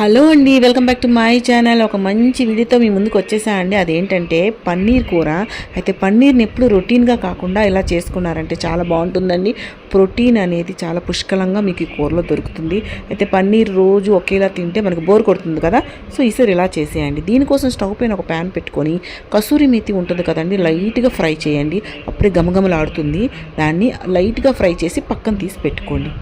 Hello అండి welcome back to my channel. ఒక మంచి వీడియోతో మీ ముందుకు వచ్చేసా అండి. అదేంటంటే పన్నీర్ కూర. అయితే పన్నీర్ని ఎప్పుడు రొటీన్గా కాకుండా ఇలా చేసుకున్నారంటే చాలా బాగుంటుందండి. ప్రోటీన్ అనేది చాలా పుష్కలంగా మీకు ఈ కూరలో దొరుకుతుంది. అయితే పన్నీర్ రోజు ఒకేలా తింటే మనకు బోర్ కొడుతుంది కదా. సో ఈసారి ఇలా చేసేయండి. దీనికోసం స్టవ్ పైన ఒక ప్యాన్ పెట్టుకొని కసూరి మెతి ఉంటుంది కదండి లైట్గా ఫ్రై చేయండి. అప్పుడే గమగమలాడుతుంది దాన్ని లైట్గా ఫ్రై చేసి పక్కన తీసి పెట్టుకోండి.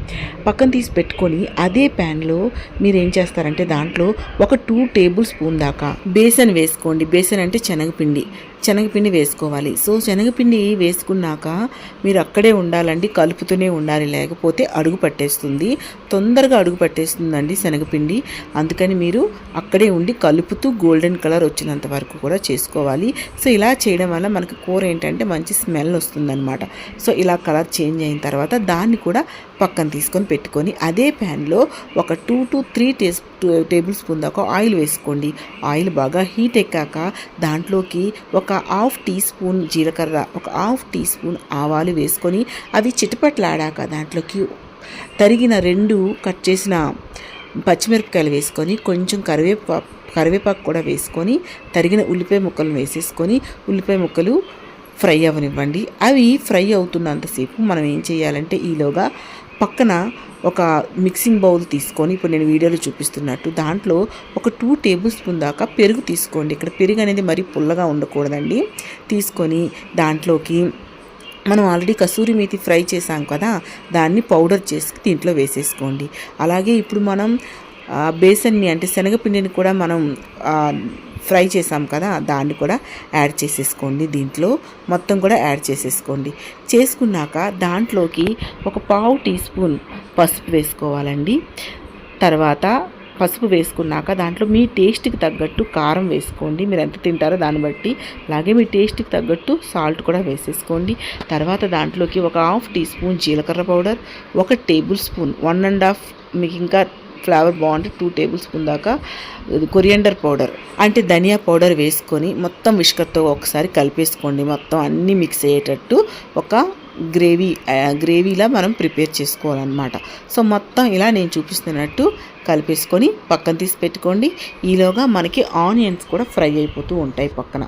పక్కన తీసి పెట్టుకొని అదే ప్యాన్లో మీరు ఏం చేస్తారంటే దాంట్లో ఒక టూ టేబుల్ స్పూన్ దాకా. బేసన్ వేసుకోండి. బేసన్ అంటే శనగపిండి. శనగపిండి వేసుకోవాలి. సో శనగపిండి వేసుకున్నాక మీరు అక్కడే ఉండాలండి కలుపుతూనే ఉండాలి. లేకపోతే అడుగు పట్టేస్తుంది. తొందరగా అడుగు పట్టేస్తుందండి శనగపిండి. అందుకని మీరు అక్కడే ఉండి కలుపుతూ గోల్డెన్ కలర్ వచ్చినంత వరకు కూడా చేసుకోవాలి. సో ఇలా చేయడం వల్ల మనకి కూర ఏంటంటే మంచి స్మెల్ వస్తుందన్నమాట. సో ఇలా కలర్ చేంజ్ అయిన తర్వాత దాన్ని కూడా పక్కన తీసుకొని పెట్టుకొని అదే ప్యాన్లో ఒక టూ టు త్రీ టేస్ టేబుల్ స్పూన్ దాకా ఆయిల్ వేసుకోండి. ఆయిల్ బాగా హీట్ ఎక్కాక దాంట్లోకి ఒక హాఫ్ టీ స్పూన్ జీలకర్ర ఒక హాఫ్ టీ స్పూన్ ఆవాలు వేసుకొని అవి చిటపట్లాడాక దాంట్లోకి తరిగిన రెండు కట్ చేసిన పచ్చిమిరపకాయలు వేసుకొని కొంచెం కరివేపాకు కరివేపాకు కూడా వేసుకొని తరిగిన ఉల్లిపాయ ముక్కలు వేసేసుకొని ఉల్లిపాయ ముక్కలు ఫ్రై అవ్వనివ్వండి. అవి ఫ్రై అవుతున్నంతసేపు మనం ఏం చేయాలంటే ఈలోగా పక్కన ఒక మిక్సింగ్ బౌల్ తీసుకొని ఇప్పుడు నేను వీడియోలో చూపిస్తున్నట్టు దాంట్లో ఒక టూ టేబుల్ స్పూన్ దాకా పెరుగు తీసుకోండి. ఇక్కడ పెరుగు అనేది మరీ పుల్లగా ఉండకూడదండి. తీసుకొని దాంట్లోకి మనం ఆల్రెడీ కసూరి మేతి ఫ్రై చేసాం కదా దాన్ని పౌడర్ చేసి దీంట్లో వేసేసుకోండి. అలాగే ఇప్పుడు మనం బేసన్ని అంటే శనగపిండిని కూడా మనం ఫ్రై చేసాం కదా దాన్ని కూడా యాడ్ చేసేసుకోండి దీంట్లో. మొత్తం కూడా యాడ్ చేసేసుకోండి. చేసుకున్నాక దాంట్లోకి ఒక పావు టీ స్పూన్ పసుపు వేసుకోవాలండి. తర్వాత పసుపు వేసుకున్నాక దాంట్లో మీ టేస్ట్కి తగ్గట్టు కారం వేసుకోండి. మీరు ఎంత తింటారో దాన్ని బట్టి. అలాగే మీ టేస్ట్కి తగ్గట్టు సాల్ట్ కూడా వేసేసుకోండి. తర్వాత దాంట్లోకి ఒక హాఫ్ టీ స్పూన్ జీలకర్ర పౌడర్ ఒక tablespoon one and half మీకు ఇంకా ఫ్లేవర్ బాగుంటే టూ టేబుల్ స్పూన్ దాకా కొరియండర్ పౌడర్ అంటే ధనియా పౌడర్ వేసుకొని మొత్తం విష్కర్తో ఒకసారి కలిపేసుకోండి. మొత్తం అన్నీ మిక్స్ అయ్యేటట్టు ఒక గ్రేవీ గ్రేవీలా మనం ప్రిపేర్ చేసుకోవాలన్నమాట. సో మొత్తం ఇలా నేను చూపిస్తున్నట్టు కలిపేసుకొని పక్కన తీసి పెట్టుకోండి. ఈలోగా మనకి ఆనియన్స్ కూడా ఫ్రై అయిపోతూ ఉంటాయి పక్కన.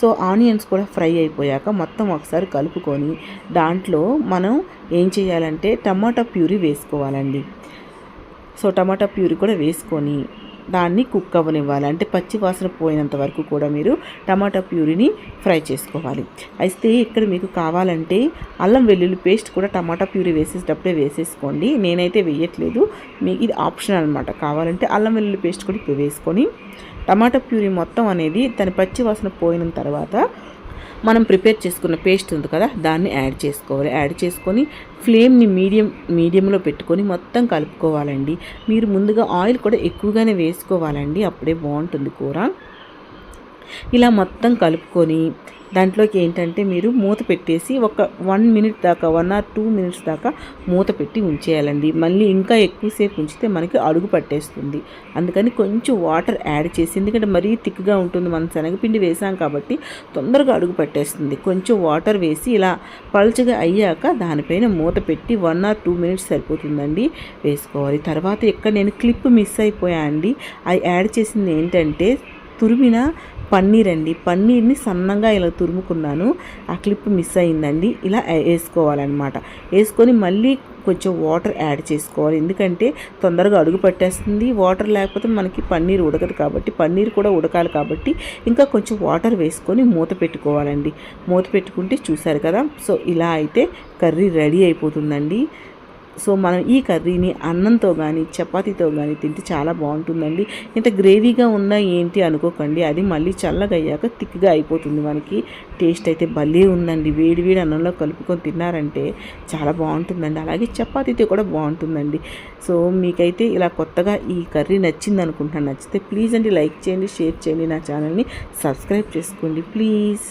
సో ఆనియన్స్ కూడా ఫ్రై అయిపోయాక మొత్తం ఒకసారి కలుపుకొని దాంట్లో మనం ఏం చేయాలంటే టమాటా ప్యూరీ వేసుకోవాలండి. సో టమాటా ప్యూరీ కూడా వేసుకొని దాన్ని కుక్ అవ్వనివ్వాలి. అంటే పచ్చి వాసన పోయినంత వరకు కూడా మీరు టమాటా ప్యూరీని ఫ్రై చేసుకోవాలి. అయితే ఇక్కడ మీకు కావాలంటే అల్లం వెల్లుల్లి పేస్ట్ కూడా టమాటా ప్యూరీ వేసేటప్పుడే వేసేసుకోండి. నేనైతే వేయట్లేదు. మీకు ఇది ఆప్షన్ అనమాట కావాలంటే అల్లం వెల్లుల్లి పేస్ట్ కూడా వేసుకొని టమాటా ప్యూరీ మొత్తం అనేది దాని పచ్చి వాసన పోయిన తర్వాత మనం ప్రిపేర్ చేసుకున్న పేస్ట్ ఉంది కదా దాన్ని యాడ్ చేసుకోవాలి. యాడ్ చేసుకొని ఫ్లేమ్ని మీడియం మీడియంలో పెట్టుకొని మొత్తం కలుపుకోవాలండి. మీరు ముందుగా ఆయిల్ కూడా ఎక్కువగానే వేసుకోవాలండి అప్పుడే బాగుంటుంది కూర. ఇలా మొత్తం కలుపుకొని దాంట్లోకి ఏంటంటే మీరు మూత పెట్టేసి ఒక వన్ మినిట్ దాకా వన్ ఆర్ టూ మినిట్స్ దాకా మూత పెట్టి ఉంచేయాలండి. మళ్ళీ ఇంకా ఎక్కువసేపు ఉంచితే మనకి అడుగు పట్టేస్తుంది. అందుకని కొంచెం వాటర్ యాడ్ చేసి ఎందుకంటే మరీ థిక్గా ఉంటుంది మనం శనగపిండి వేసాం కాబట్టి తొందరగా అడుగు పట్టేస్తుంది. కొంచెం వాటర్ వేసి ఇలా పల్చగా అయ్యాక దానిపైన మూత పెట్టి వన్ ఆర్ టూ మినిట్స్ సరిపోతుందండి వేసుకోవాలి. తర్వాత ఇక్కడ నేను క్లిప్ మిస్ అయిపోయా అండి? అది యాడ్ చేసింది ఏంటంటే తురిమిన పన్నీర్ అండి పన్నీర్ని సన్నంగా ఇలా తురుముకున్నాను. ఆ క్లిప్ మిస్ అయిందండి. ఇలా వేసుకోవాలన్నమాట. వేసుకొని మళ్ళీ కొంచెం వాటర్ యాడ్ చేసుకోవాలి. ఎందుకంటే తొందరగా అడుగు పట్టేస్తుంది. వాటర్ లేకపోతే మనకి పన్నీర్ ఉడకదు కాబట్టి పన్నీర్ కూడా ఉడకాలి కాబట్టి ఇంకా కొంచెం వాటర్ వేసుకొని మూత పెట్టుకోవాలండి. మూత పెట్టుకుంటే చూసారు కదా? సో ఇలా అయితే కర్రీ రెడీ అయిపోతుందండి. సో మనం ఈ కర్రీని అన్నంతో కానీ చపాతీతో కానీ తింటే చాలా బాగుంటుందండి. ఇంత గ్రేవీగా ఉందా ఏంటి అనుకోకండి. అది మళ్ళీ చల్లగా అయ్యాక థిక్గా అయిపోతుంది మనకి. టేస్ట్ అయితే భలే ఉందండి. వేడి వేడి అన్నంలో కలుపుకొని తిన్నారంటే చాలా బాగుంటుందండి. అలాగే చపాతీతో కూడా బాగుంటుందండి. సో మీకైతే ఇలా కొత్తగా ఈ కర్రీ నచ్చింది అనుకుంటున్నాను నచ్చితే ప్లీజ్ అండి లైక్ చేయండి షేర్ చేయండి నా ఛానల్ని సబ్స్క్రైబ్ చేసుకోండి ప్లీజ్.